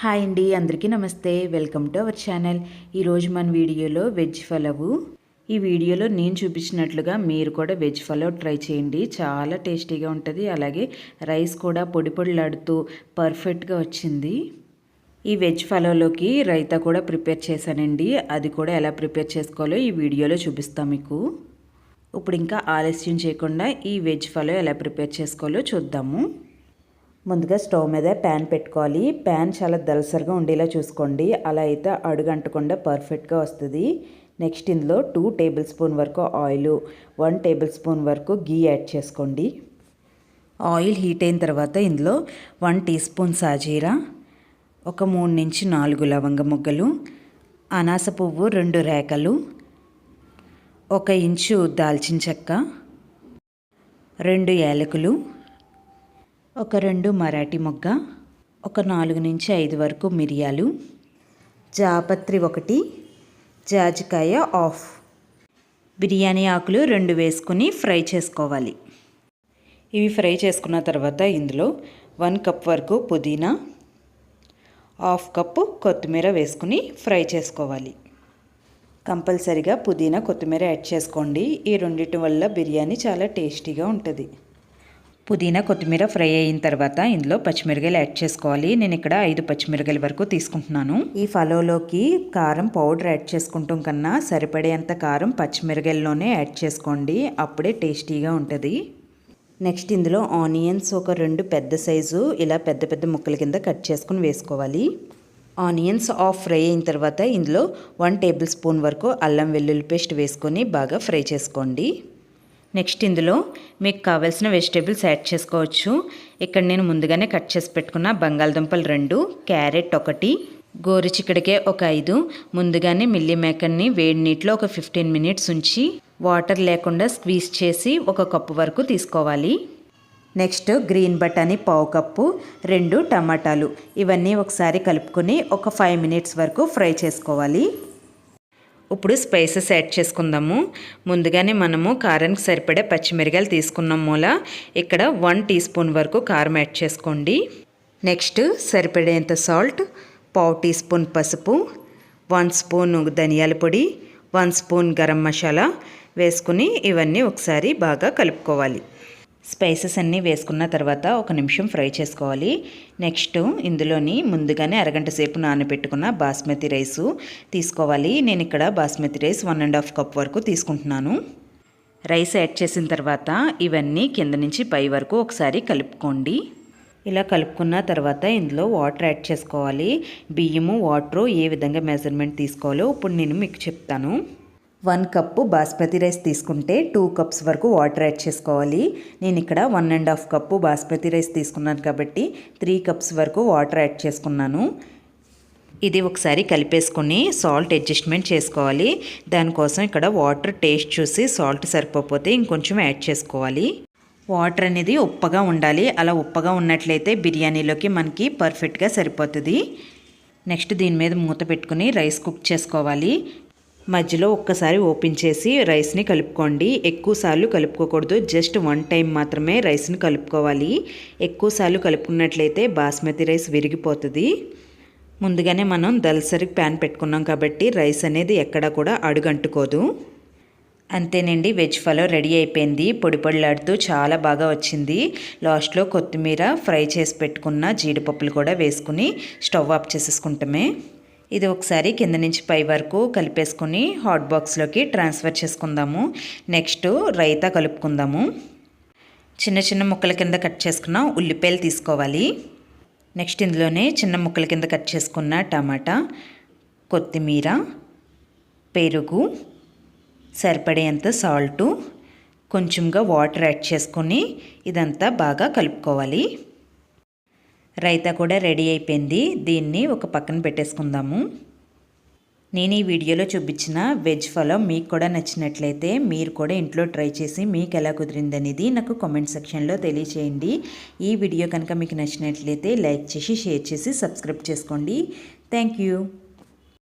Hi అండి అందరికీ నమస్తే. Welcome to our channel. ఈరోజు మన వీడియోలో వెజ్ ఫలవు. ఈ వీడియోలో నేను చూపించినట్లుగా మీరు కూడా వెజ్ ఫలవ్ ట్రై చేయండి. చాలా టేస్టీగా ఉంటుంది. అలాగే రైస్ కూడా పొడి పొడిలాడుతూ పర్ఫెక్ట్గా వచ్చింది. ఈ వెజ్ ఫలవ్లోకి రైతా కూడా ప్రిపేర్ చేశానండి. అది కూడా ఎలా ప్రిపేర్ చేసుకోవాలో ఈ వీడియోలో చూపిస్తాం మీకు. ఇప్పుడు ఇంకా ఆలస్యం చేయకుండా ఈ వెజ్ ఫలవ్ ఎలా ప్రిపేర్ చేసుకోవాలో చూద్దాము. ముందుగా స్టవ్ మీద ప్యాన్ పెట్టుకోవాలి. ప్యాన్ చాలా దలసరిగా ఉండేలా చూసుకోండి. అలా అయితే అడుగంటకుండా పర్ఫెక్ట్గా వస్తుంది. నెక్స్ట్ ఇందులో టూ టేబుల్ స్పూన్ వరకు ఆయిల్ వన్ టేబుల్ స్పూన్ వరకు గీ యాడ్ చేసుకోండి. ఆయిల్ హీట్ అయిన తర్వాత ఇందులో వన్ టీ స్పూన్ సాజీరా ఒక మూడు నుంచి నాలుగు లవంగ ముగ్గలు అనాస పువ్వు రెండు రేకలు ఒక ఇంచు దాల్చిన చెక్క రెండు యాలకులు ఒక రెండు మరాఠీ మొగ్గ ఒక నాలుగు నుంచి ఐదు వరకు మిరియాలు జాపత్రి ఒకటి జాజికాయ ఆఫ్. బిర్యానీ ఆకులు రెండు వేసుకుని ఫ్రై చేసుకోవాలి. ఇవి ఫ్రై చేసుకున్న తర్వాత ఇందులో వన్ కప్ వరకు పుదీనా హాఫ్ కప్పు కొత్తిమీర వేసుకుని ఫ్రై చేసుకోవాలి. కంపల్సరిగా పుదీనా కొత్తిమీర యాడ్ చేసుకోండి. ఈ రెండింటి వల్ల బిర్యానీ చాలా టేస్టీగా ఉంటుంది. పుదీనా కొత్తిమీర ఫ్రై అయిన తర్వాత ఇందులో పచ్చిమిరకాయలు యాడ్ చేసుకోవాలి. నేను ఇక్కడ ఐదు పచ్చిమిరకాయల వరకు తీసుకుంటున్నాను. ఈ ఫలోలోకి కారం పౌడర్ యాడ్ చేసుకుంటాం కన్నా సరిపడేంత కారం పచ్చిమిరకాయల్లోనే యాడ్ చేసుకోండి. అప్పుడే టేస్టీగా ఉంటుంది. నెక్స్ట్ ఇందులో ఆనియన్స్ ఒక రెండు పెద్ద సైజు ఇలా పెద్ద పెద్ద ముక్కల కింద కట్ చేసుకుని వేసుకోవాలి. ఆనియన్స్ ఆఫ్ ఫ్రై అయిన తర్వాత ఇందులో వన్ టేబుల్ స్పూన్ వరకు అల్లం వెల్లుల్లి పేస్ట్ వేసుకొని బాగా ఫ్రై చేసుకోండి. నెక్స్ట్ ఇందులో మీకు కావలసిన వెజిటేబుల్స్ యాడ్ చేసుకోవచ్చు. ఇక్కడ నేను ముందుగానే కట్ చేసి పెట్టుకున్న బంగాళదుంపలు రెండు క్యారెట్ ఒకటి గోరు చిక్కడికే ఒక ఐదు ముందుగానే మిల్లీ మేకర్ని వేడి నీటిలో ఒక ఫిఫ్టీన్ మినిట్స్ ఉంచి వాటర్ లేకుండా స్క్వీజ్ చేసి ఒక కప్పు వరకు తీసుకోవాలి. నెక్స్ట్ గ్రీన్ బటానీ పావు కప్పు రెండు టమాటాలు. ఇవన్నీ ఒకసారి కలుపుకొని ఒక ఫైవ్ మినిట్స్ వరకు ఫ్రై చేసుకోవాలి. ఇప్పుడు స్పైసెస్ యాడ్ చేసుకుందాము. ముందుగానే మనము కారానికి సరిపడే పచ్చిమిరకాయలు తీసుకున్నాం మూల. ఇక్కడ వన్ టీ స్పూన్ వరకు కారం యాడ్ చేసుకోండి. నెక్స్ట్ సరిపడేంత సాల్ట్ పావు టీ స్పూన్ పసుపు వన్ స్పూన్ ధనియాల పొడి వన్ స్పూన్ గరం మసాలా వేసుకుని ఇవన్నీ ఒకసారి బాగా కలుపుకోవాలి. స్పైసెస్ అన్నీ వేసుకున్న తర్వాత ఒక నిమిషం ఫ్రై చేసుకోవాలి. నెక్స్ట్ ఇందులోని ముందుగానే అరగంట సేపు నానబెట్టుకున్న బాస్మతి రైసు తీసుకోవాలి. నేను ఇక్కడ basmati rice one and half cup వరకు తీసుకుంటున్నాను. రైస్ యాడ్ చేసిన తర్వాత ఇవన్నీ కింద నుంచి పై వరకు ఒకసారి కలుపుకోండి. ఇలా కలుపుకున్న తర్వాత ఇందులో వాటర్ యాడ్ చేసుకోవాలి. బియ్యము వాటరు ఏ విధంగా మెజర్మెంట్ తీసుకోవాలో ఇప్పుడు నేను మీకు చెప్తాను. వన్ కప్పు బాస్మతి రైస్ తీసుకుంటే టూ కప్స్ వరకు వాటర్ యాడ్ చేసుకోవాలి. నేను ఇక్కడ one and half cup basmati rice తీసుకున్నాను కాబట్టి త్రీ కప్స్ వరకు వాటర్ యాడ్ చేసుకున్నాను. ఇది ఒకసారి కలిపేసుకొని సాల్ట్ అడ్జస్ట్మెంట్ చేసుకోవాలి. దానికోసం ఇక్కడ వాటర్ టేస్ట్ చూసి సాల్ట్ సరిపోతే ఇంకొంచెం యాడ్ చేసుకోవాలి. వాటర్ అనేది ఉప్పగా ఉండాలి. అలా ఉప్పగా ఉన్నట్లయితే బిర్యానీలోకి మనకి పర్ఫెక్ట్గా సరిపోతుంది. నెక్స్ట్ దీని మీద మూత పెట్టుకుని రైస్ కుక్ చేసుకోవాలి. మధ్యలో ఒక్కసారి ఓపెన్ చేసి రైస్ని కలుపుకోండి. ఎక్కువసార్లు కలుపుకోకూడదు. జస్ట్ వన్ టైం మాత్రమే రైస్ని కలుపుకోవాలి. ఎక్కువసార్లు కలుపుకున్నట్లయితే బాస్మతి రైస్ విరిగిపోతుంది. ముందుగానే మనం దల్సరి ప్యాన్ పెట్టుకున్నాం కాబట్టి రైస్ అనేది ఎక్కడ కూడా అడుగంటుకోదు. అంతేనండి వెజ్ ఫలో రెడీ అయిపోయింది. పొడి పొడిలాడుతూ చాలా బాగా వచ్చింది. లాస్ట్లో కొత్తిమీర ఫ్రై చేసి పెట్టుకున్న జీడిపప్పులు కూడా వేసుకుని స్టవ్ ఆఫ్ చేసేసుకుంటామే. ఇది ఒకసారి కింద నుంచి పై వరకు కలిపేసుకొని హాట్ బాక్స్లోకి ట్రాన్స్ఫర్ చేసుకుందాము. నెక్స్ట్ రైతా కలుపుకుందాము. చిన్న చిన్న ముక్కల కింద కట్ చేసుకున్న ఉల్లిపాయలు తీసుకోవాలి. నెక్స్ట్ ఇందులోనే చిన్న ముక్కల కింద కట్ చేసుకున్న టమాటా కొత్తిమీర పెరుగు సరిపడేంత సాల్టు కొంచెంగా వాటర్ యాడ్ చేసుకొని ఇదంతా బాగా కలుపుకోవాలి. రైతా కూడా రెడీ అయిపోయింది. దీన్ని ఒక పక్కన పెట్టేసుకుందాము. నేను ఈ వీడియోలో చూపించిన వెజ్ ఫలం మీకు కూడా నచ్చినట్లయితే మీరు కూడా ఇంట్లో ట్రై చేసి మీకు ఎలా కుదిరిందనేది నాకు కామెంట్ సెక్షన్లో తెలియచేయండి. ఈ వీడియో కనుక మీకు నచ్చినట్లయితే లైక్ చేసి షేర్ చేసి సబ్స్క్రైబ్ చేసుకోండి. Thank you.